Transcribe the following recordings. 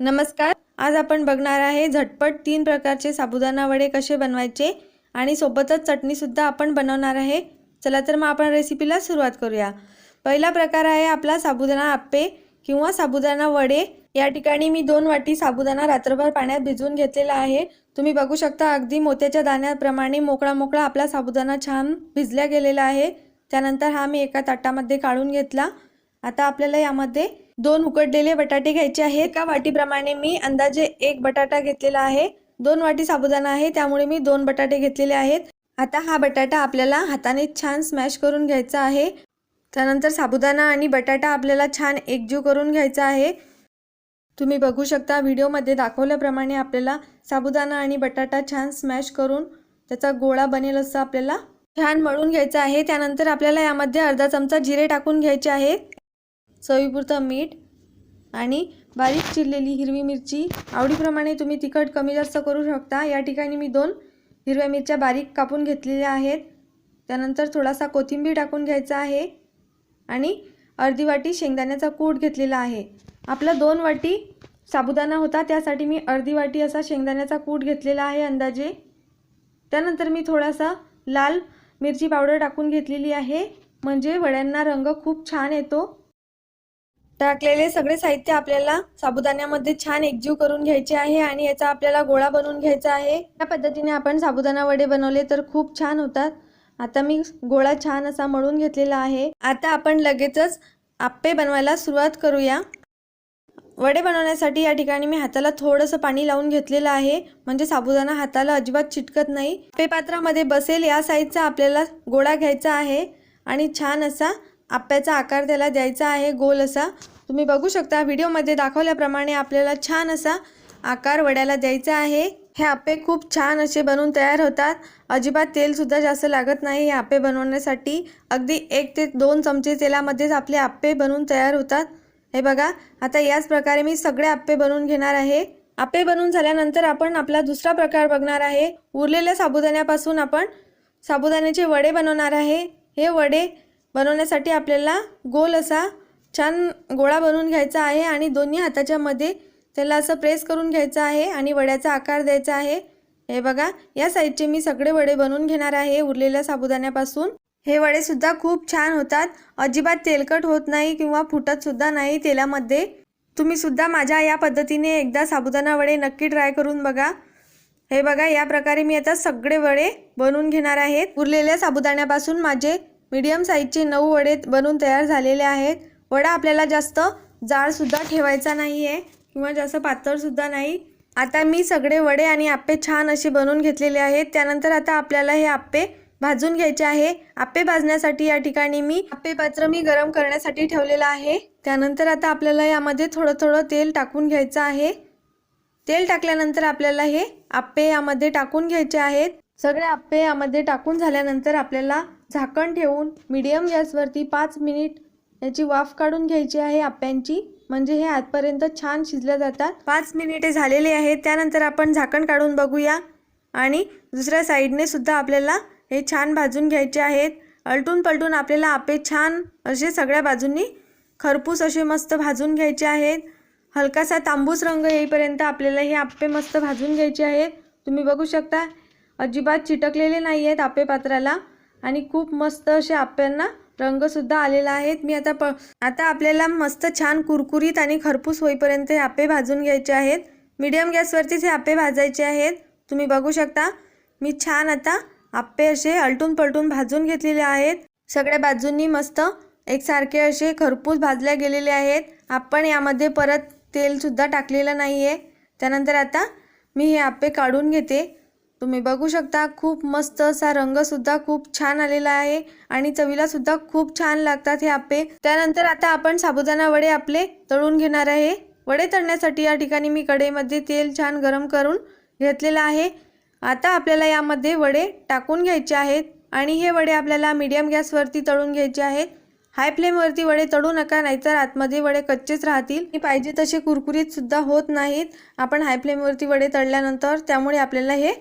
नमस्कार आज आपण बघणार आहे झटपट तीन प्रकारचे साबुदाणा वडे कसे बनवायचे आणि सोबतच चटणीसुद्धा आपण बनवणार आहे. चला तर मग आपण रेसिपीला सुरुवात करूया. पहिला प्रकार आहे आपला साबुदाणा आप्पे किंवा साबुदाणा वडे. या ठिकाणी मी दोन वाटी साबुदाणा रात्रभर पाण्यात भिजवून घेतलेला आहे. तुम्ही बघू शकता अगदी मोत्याच्या दाण्याप्रमाणे मोकळा मोकळा आपला साबुदाणा छान भिजल्या गेलेला आहे. त्यानंतर हा मी एका ताटामध्ये काढून घेतला. आता आपल्याला यामध्ये दोन उकडलेले बटाटे घ्यायचे आहेत. एका वाटीप्रमाणे मी अंदाजे एक बटाटा घेतलेला आहे. दोन वाटी साबुदाणा आहे त्यामुळे मी दोन बटाटे घेतलेले आहेत. आता हा बटाटा आपल्याला हाताने छान स्मॅश करून घ्यायचा आहे. त्यानंतर साबुदाणा आणि बटाटा आपल्याला छान एकजीव करून घ्यायचा आहे. तुम्ही बघू शकता व्हिडिओमध्ये दाखवल्याप्रमाणे आपल्याला साबुदाणा आणि बटाटा छान स्मॅश करून त्याचा गोळा बनेल असं आपल्याला छान मळून घ्यायचा आहे. त्यानंतर आपल्याला यामध्ये अर्धा चमचा जिरे टाकून घ्यायचे आहेत. चवीपुरतं मीठ आणि बारीक चिरलेली हिरवी मिरची. आवडीप्रमाणे तुम्ही तिखट कमी जास्त करू शकता. या ठिकाणी मी दोन हिरव्या मिरच्या बारीक कापून घेतलेल्या आहेत. त्यानंतर थोडासा कोथिंबीर टाकून घ्यायचा आहे आणि अर्धी वाटी शेंगदाण्याचा कूट घेतलेला आहे. आपला दोन वाटी साबुदाणा होता त्यासाठी मी अर्धी वाटी असा शेंगदाण्याचा कूट घेतलेला आहे अंदाजे. त्यानंतर मी थोडासा लाल मिरची पावडर टाकून घेतलेली आहे. म्हणजे वड्यांना रंग खूप छान येतो. टाकलेले सगळे साहित्य आपल्याला साबुदाण्यामध्ये छान एकजीव करून घ्यायचे आहे आणि याचा आपल्याला गोळा बनवून घ्यायचा आहे. या पद्धतीने आपण साबुदाणा वडे बनवले तर खूप छान होतात. आता मी गोळा छान असा मळून घेतलेला आहे. आता आपण लगेचच आप्पे बनवायला सुरुवात करूया. वडे बनवण्यासाठी या ठिकाणी मी हाताला थोडंसं पाणी लावून घेतलेलं आहे. म्हणजे साबुदाणा हाताला अजिबात चिटकत नाही. आप्पे पात्रामध्ये बसेल या साईजचा आपल्याला गोळा घ्यायचा आहे. आणि छान असा आप्याचा आकार त्याला द्यायचा आहे गोल असा. तुम्ही बघू शकता व्हिडिओमध्ये दाखवल्याप्रमाणे आपल्याला छान असा आकार वड्याला द्यायचा आहे. हे आप्पे खूप छान असे बनवून तयार होतात. अजिबात तेलसुद्धा जास्त लागत नाही हे आप्पे बनवण्यासाठी. अगदी एक ते दोन चमचे तेलामध्येच आपले आप्पे बनवून तयार होतात. हे बघा आता याच प्रकारे मी सगळे आप्पे बनवून घेणार आहे. आप्पे बनवून झाल्यानंतर आपण आपला दुसरा प्रकार बघणार आहे. उरलेल्या साबुदाण्यापासून आपण साबुदाण्याचे वडे बनवणार आहे. हे वडे बनवण्यासाठी आपल्याला गोल असा छान गोळा बनवून घ्यायचा आहे आणि दोन्ही हाताच्या मध्ये त्याला असं प्रेस करून घ्यायचं आहे आणि वड्याचा आकार द्यायचा आहे. हे बघा या साईडचे मी सगळे वडे बनवून घेणार आहे उरलेल्या साबुदाण्यापासून. हे वडे सुद्धा खूप छान होतात. अजिबात तेलकट होत नाही किंवा फुटत सुद्धा नाही तेलामध्ये. तुम्ही सुद्धा माझ्या या पद्धतीने एकदा साबुदाणा वडे नक्की ट्राय करून बघा. हे बघा या प्रकारे मी आता सगळे वडे बनवून घेणार आहेत उरलेल्या साबुदाण्यापासून माझे मीडियम साईजचे नऊ वडे बनून तयार झालेले आहेत. वडा आपल्याला जास्त जाडसुद्धा ठेवायचा नाही आहे किंवा जास्त पातळसुद्धा नाही. आता मी सगळे वडे आणि आप्पे छान असे बनवून घेतलेले आहेत. त्यानंतर आता आपल्याला हे आप्पे भाजून घ्यायचे आहे. आप्पे भाजण्यासाठी या ठिकाणी मी आप्पे पात्र मी गरम करण्यासाठी ठेवलेलं आहे. त्यानंतर आता आपल्याला यामध्ये थोडं थोडं तेल टाकून घ्यायचं आहे. तेल टाकल्यानंतर आपल्याला हे आप्पे यामध्ये टाकून घ्यायचे आहेत. सगळे आप्पे यामध्ये टाकून झाल्यानंतर आपल्याला झाकण ठेवून मीडियम गॅसवरती पाच मिनिट याची वाफ काढून घ्यायची आहे आप्यांची. म्हणजे हे आतपर्यंत छान शिजल्या जातात. पाच मिनिटे झालेले आहेत. त्यानंतर आपण झाकण काढून बघूया. आणि दुसऱ्या साईडने सुद्धा आपल्याला हे छान भाजून घ्यायचे आहेत. अलटून पलटून आपल्याला आपे छान असे सगळ्या बाजूंनी खरपूस असे मस्त भाजून घ्यायचे आहेत. हलकासा तांबूस रंग येईपर्यंत आपल्याला हे आप्पे मस्त भाजून घ्यायचे आहेत. तुम्ही बघू शकता अजिबात चिटकलेले नाही आहेत आप्पे पात्राला आणि खूप मस्त असे आप्यांना रंगसुद्धा आलेला आहे मी आता प आता आपल्याला मस्त छान कुरकुरीत आणि खरपूस होईपर्यंत हे आप्पे भाजून घ्यायचे आहेत. मीडियम गॅसवरतीच हे आप्पे भाजायचे आहेत. तुम्ही बघू शकता. मी छान आता आप्पे असे अलटून पलटून भाजून घेतलेले आहेत. सगळ्या बाजूंनी मस्त एकसारखे असे खरपूस भाजल्या गेलेले आहेत. आपण यामध्ये परत तेलसुद्धा टाकलेलं नाही आहे त्यानंतर आता मी हे आप्पे काढून घेते. तुम्ही बघू शकता खूप मस्त असा रंगसुद्धा खूप छान आलेला आहे आणि चवीलासुद्धा खूप छान लागतात हे आप्पे. त्यानंतर आता आपण साबुदाणा वडे आपले तळून घेणार आहे. वडे तळण्यासाठी या ठिकाणी मी कढईमध्ये तेल छान गरम करून घेतलेलं आहे. आता आपल्याला यामध्ये वडे टाकून घ्यायचे आहेत आणि हे वडे आपल्याला मीडियम गॅसवरती तळून घ्यायचे आहेत. हाय फ्लेमवरती वडे तळू नका नाहीतर आतमध्ये वडे कच्चेच राहतील. पाहिजे तसे कुरकुरीत सुद्धा होत नाहीत. आपण हाय फ्लेमवरती वडे तळल्यानंतर त्यामुळे आपल्याला हे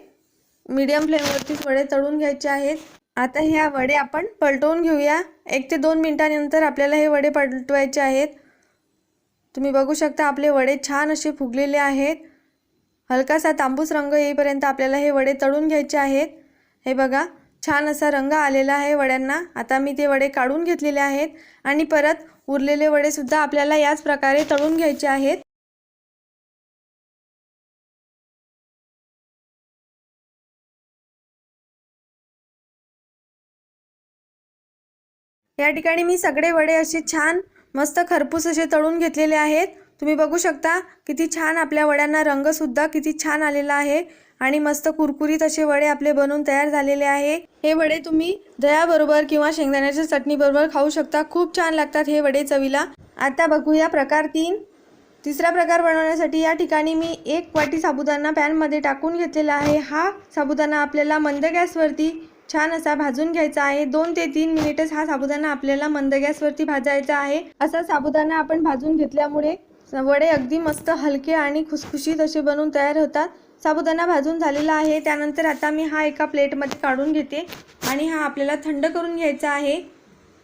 मीडियम फ्लेमवरतीच वडे तळून घ्यायचे आहेत. आता ह्या वडे आपण पलटवून घेऊया. एक ते दोन मिनटानंतर आपल्याला हे वडे पलटवायचे आहेत. तुम्ही बघू शकता आपले वडे छान असे फुगलेले आहेत. हलकासा तांबूस रंग येईपर्यंत आपल्याला हे वडे तळून घ्यायचे आहेत. हे बघा छान असा रंग आलेला आहे वड्यांना. आता मी ते वडे काढून घेतलेले आहेत. आणि परत उरलेले वडेसुद्धा आपल्याला याच प्रकारे तळून घ्यायचे आहेत. या ठिकाणी मी सगळे वडे असे छान मस्त खरपूस असे तळून घेतलेले आहेत. तुम्ही बघू शकता किती छान आपल्या वड्यांना रंगसुद्धा किती छान आलेला आहे. आणि मस्त कुरकुरीत असे वडे आपले बनवून तयार झालेले आहे. हे वडे तुम्ही दह्याबरोबर किंवा शेंगदाण्याच्या चटणीबरोबर खाऊ शकता. खूप छान लागतात हे वडे चवीला. आता बघूया प्रकार तीन. तिसरा प्रकार बनवण्यासाठी या ठिकाणी मी एक वाटी साबुदाणा पॅनमध्ये टाकून घेतलेला आहे. हा साबुदाणा आपल्याला मंद गॅसवरती छान असा भाजून घ्यायचा आहे. दोन ते तीन मिनिटच हा साबुदाणा आपल्याला मंद गॅसवरती भाजायचा आहे. असा साबुदाणा आपण भाजून घेतल्यामुळे वडे अगदी मस्त हलके आणि खुसखुशीत असे बनवून तयार होतात. साबुदाणा भाजून झालेला आहे. त्यानंतर आता मी हा एका प्लेटमध्ये काढून घेते आणि हा आपल्याला थंड करून घ्यायचा आहे.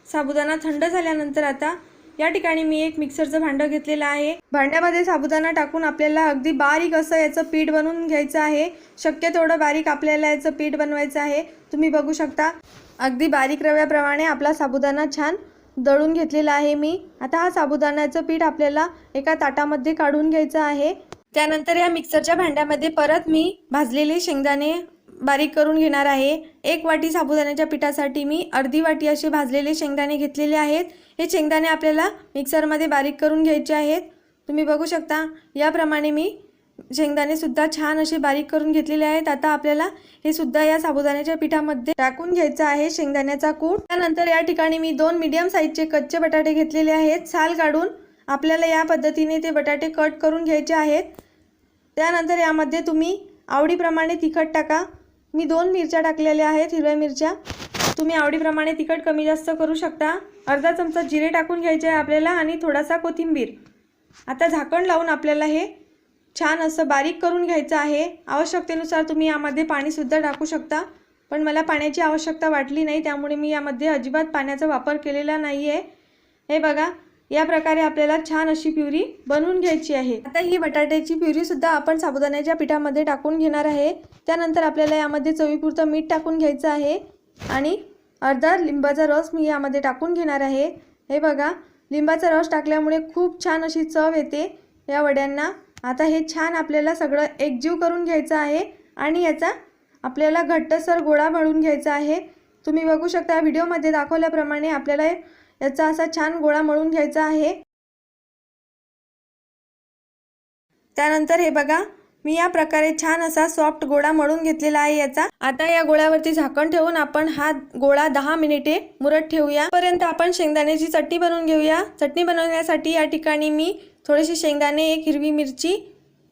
साबुदाणा थंड झाल्यानंतर आता या ठिकाणी मी एक मिक्सरचं भांडं घेतलेलं आहे. भांड्यामध्ये साबुदाणा टाकून आपल्याला अगदी बारीक असं याचं पीठ बनवून घ्यायचं आहे. शक्य तेवढं बारीक आपल्याला याचं पीठ बनवायचं आहे. तुम्ही बघू शकता अगदी बारीक रव्याप्रमाणे आपला साबुदाणा छान दळून घेतलेला आहे मी. आता हा साबुदाण्याचं पीठ आपल्याला एका ताटामध्ये काढून घ्यायचं आहे. त्यानंतर या मिक्सरच्या भांड्यामध्ये परत मी भाजलेले शेंगदाणे बारीक करून घेणार आहे. एक वाटी साबुदाण्याच्या पिठासाठी मी अर्धी वाटी असे भाजलेले शेंगदाणे घेतलेले आहेत. हे शेंगदाणे आपल्याला मिक्सरमध्ये बारीक करून घ्यायचे आहेत. तुम्ही बघू शकता याप्रमाणे मी शेंगदाणेसुद्धा छान असे बारीक करून घेतलेले आहेत. आता आपल्याला हे सुद्धा या साबुदाण्याच्या पिठामध्ये टाकून घ्यायचं आहे शेंगदाण्याचा कूट. त्यानंतर या ठिकाणी मी दोन मीडियम साईजचे कच्चे बटाटे घेतलेले आहेत. साल काढून आपल्याला या पद्धतीने ते बटाटे कट करून घ्यायचे आहेत. त्यानंतर यामध्ये तुम्ही आवडीप्रमाणे तिखट टाका. मी दोन मिरच्या टाकलेल्या आहेत हिरव्या मिरच्या. तुम्ही आवडीप्रमाणे तिखट कमी जास्त करू शकता. अर्धा चमचा जिरे टाकून घ्यायचे आहे आपल्याला आणि थोडासा कोथिंबीर. आता झाकण लावून आपल्याला हे छान असं बारीक करून घ्यायचं आहे. आवश्यकतेनुसार तुम्ही यामध्ये पाणीसुद्धा टाकू शकता. पण मला पाण्याची आवश्यकता वाटली नाही त्यामुळे मी यामध्ये अजिबात पाण्याचा वापर केलेला नाही आहे हे बघा या प्रकारे आपल्याला छान अशी प्युरी बनवून घ्यायची आहे. आता ही बटाट्याची प्युरी सुद्धा आपण साबुदाण्याच्या पिठामध्ये टाकून घेणार आहे. त्यानंतर आपल्याला यामध्ये चवीपुरतं मीठ टाकून घ्यायचं आहे. आणि अर्धा लिंबाचा रस मी यामध्ये टाकून घेणार आहे. हे बघा लिंबाचा रस टाकल्यामुळे खूप छान अशी चव येते. या वड्यांना आता हे छान आपल्याला सगळं एकजीव करून घ्यायचं आहे. आणि याचा आपल्याला घट्टसर गोळा मळून घ्यायचा आहे. तुम्ही बघू शकता व्हिडिओमध्ये दाखवल्याप्रमाणे आपल्याला याचा असा छान गोळा मळून घ्यायचा आहे. त्यानंतर हे बघा मी या प्रकारे छान असा सॉफ्ट गोळा मळून घेतलेला आहे याचा. आता या गोळ्यावरती झाकण ठेवून आपण हा गोळा दहा मिनिटे मुरत ठेवूया. पर्यंत आपण शेंगदाण्याची चटणी बनवून घेऊया. चटणी बनवण्यासाठी या ठिकाणी मी थोडेसे शेंगदाणे एक हिरवी मिरची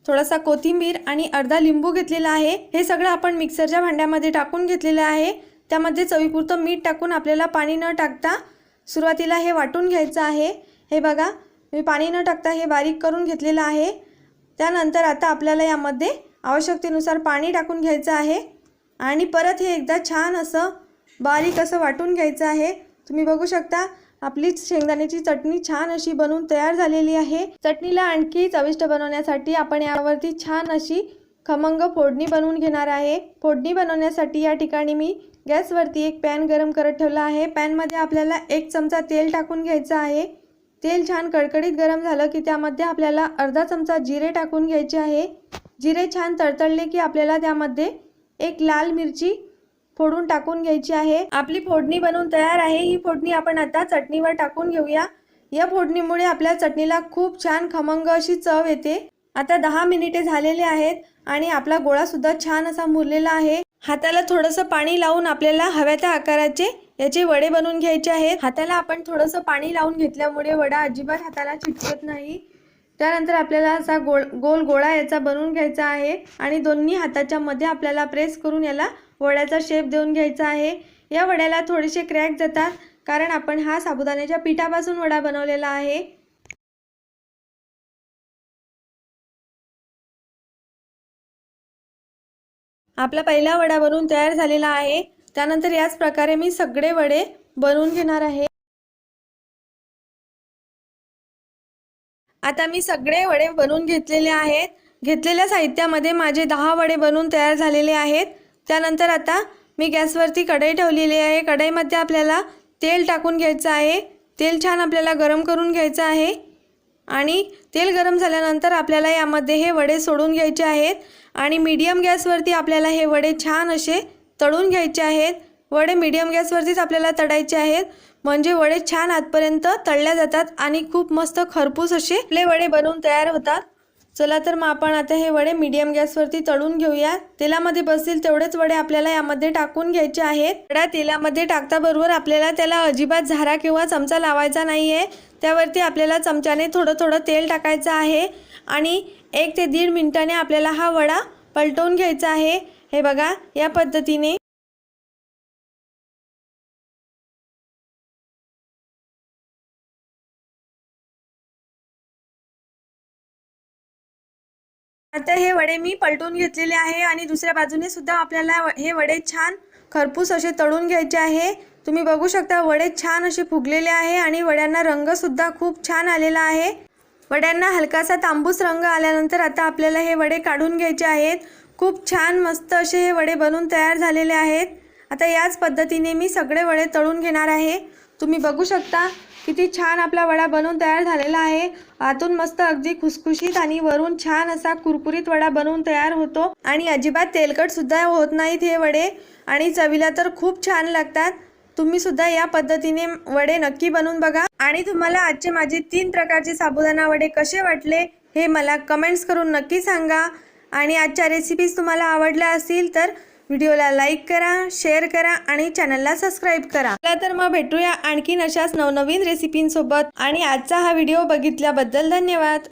थोडासा कोथिंबीर आणि अर्धा लिंबू घेतलेला आहे. हे सगळं आपण मिक्सरच्या भांड्यामध्ये टाकून घेतलेलं आहे. त्यामध्ये चवीपुरतं मीठ टाकून आपल्याला पाणी न टाकता सुरुवातीला हे वाटून घ्यायचं आहे. हे बघा मी पाणी न टाकता हे बारीक करून घेतलेलं आहे. त्यानंतर आता आपल्याला यामध्ये आवश्यकतेनुसार पाणी टाकून घ्यायचं आहे. आणि परत हे एकदा छान असं बारीक असं वाटून घ्यायचं आहे. तुम्ही बघू शकता आपली शेंगदाण्याची चटणी छान अशी बनवून तयार झालेली आहे. चटणीला आणखी चविष्ट बनवण्यासाठी आपण यावरती छान अशी खमंग फोडणी बनवून घेणार आहे. फोडणी बनवण्यासाठी या ठिकाणी मी गॅसवरती एक पॅन गरम करत ठेवला आहे. पॅनमध्ये आपल्याला एक चमचा तेल टाकून घ्यायचं आहे. तेल छान कडकडीत गरम झालं की त्यामध्ये आपल्याला अर्धा चमचा जिरे टाकून घ्यायचे आहे. जिरे छान तळतळले की आपल्याला त्यामध्ये एक लाल मिरची फोडून टाकून घ्यायची आहे. आपली फोडणी बनवून तयार आहे. ही फोडणी आपण आता चटणीवर टाकून घेऊया. या फोडणीमुळे आपल्या चटणीला खूप छान खमंग अशी चव येते. आता दहा मिनिटे झालेले आहेत आणि आपला गोळा सुद्धा छान असा मुरलेला आहे. हाताला थोडंसं पाणी लावून आपल्याला हव्या त्या आकाराचे याचे वडे बनवून घ्यायचे आहेत. हाताला आपण थोडंसं पाणी लावून घेतल्यामुळे वडा अजिबात हाताला चिटकत नाही. त्यानंतर आपल्याला असा गोल गोल गोळा याचा बनवून घ्यायचा आहे आणि दोन्ही हाताच्या मध्ये आपल्याला प्रेस करून याला वड्याचा शेप देऊन घ्यायचा आहे. या वड्याला थोडेसे क्रॅक जातात कारण आपण हा साबुदाण्याच्या पिठापासून वडा बनवलेला आहे. आपला पहिला वडा बनवून तयार झालेला आहे. त्यानंतर याच प्रकारे मी सगळे वडे बनवून घेणार आहे. आता मी सगळे वडे बनवून घेतलेले आहेत. घेतलेल्या साहित्यामध्ये माझे दहा वडे बनवून तयार झालेले आहेत. त्यानंतर आता मी गॅसवरती कढई ठेवलेली आहे. कढईमध्ये आपल्याला तेल टाकून घ्यायचं आहे. तेल छान आपल्याला गरम करून घ्यायचं आहे. आणि तेल गरम झाल्यानंतर आपल्याला यामध्ये हे वडे सोडून घ्यायचे आहेत. आणि मीडियम गॅसवरती आपल्याला हे वडे छान असे तळून घ्यायचे आहेत. वडे मीडियम गॅसवरतीच आपल्याला तळायचे आहेत. म्हणजे वडे छान आतपर्यंत तळल्या जातात आणि खूप मस्त खरपूस असे आपले वडे बनवून तयार होतात. चला तर मग आपण आता हे वडे मीडियम गॅसवरती तळून घेऊया. तेलामध्ये बसतील तेवढेच वडे आपल्याला यामध्ये टाकून घ्यायचे आहेत. वड्या तेलामध्ये टाकताबरोबर आपल्याला त्याला अजिबात झारा किंवा चमचा लावायचा नाही आहे त्यावरती आपल्याला चमच्याने थोडं थोडं तेल टाकायचं आहे. आणि एक ते दीड मिनिटाने आपल्याला हा वडा पलटवून घ्यायचा आहे. हे बघा या पद्धतीने आता हे वडे मी पलटून घेतलेले आहे आणि दुसऱ्या बाजूने सुद्धा आपल्याला हे वडे छान खरपूस असे तळून घ्यायचे आहे. तुम्ही बघू शकता वडे छान असे फुगलेले आहे आणि वड्यांना रंगसुद्धा खूप छान आलेला आहे. वड्यांना हलकासा तांबूस रंग आल्यानंतर आता आपल्याला हे वडे काढून घ्यायचे आहेत. खूप छान मस्त असे हे वडे बनून तयार झालेले आहेत. आता याच पद्धतीने मी सगळे वडे तळून घेणार आहे. तुम्ही बघू शकता किती छान आपला वडा बनवून तयार झालेला आहे. आतून मस्त अगदी खुसखुशीत आणि वरून छान असा कुरकुरीत वडा बनवून तयार होतो. आणि अजिबात तेलकट सुद्धा होत नाहीत हे वडे. आणि चवीला तर खूप छान लागतात. तुम्ही सुद्धा या पद्धतीने वडे नक्की बनवून बघा. आणि तुम्हाला आजचे माझे तीन प्रकारचे साबुदाणा वडे कसे वाटले हे मला कमेंट्स करून नक्की सांगा. आणि आजच्या रेसिपीज तुम्हाला आवडल्या असतील तर व्हिडिओला लाईक करा शेअर करा आणि चॅनलला सबस्क्राईब करा. चला तर मग भेटूया आणखीन अशाच नवनवीन रेसिपींसोबत आणि आजचा हा व्हिडिओ बघितल्याबद्दल धन्यवाद.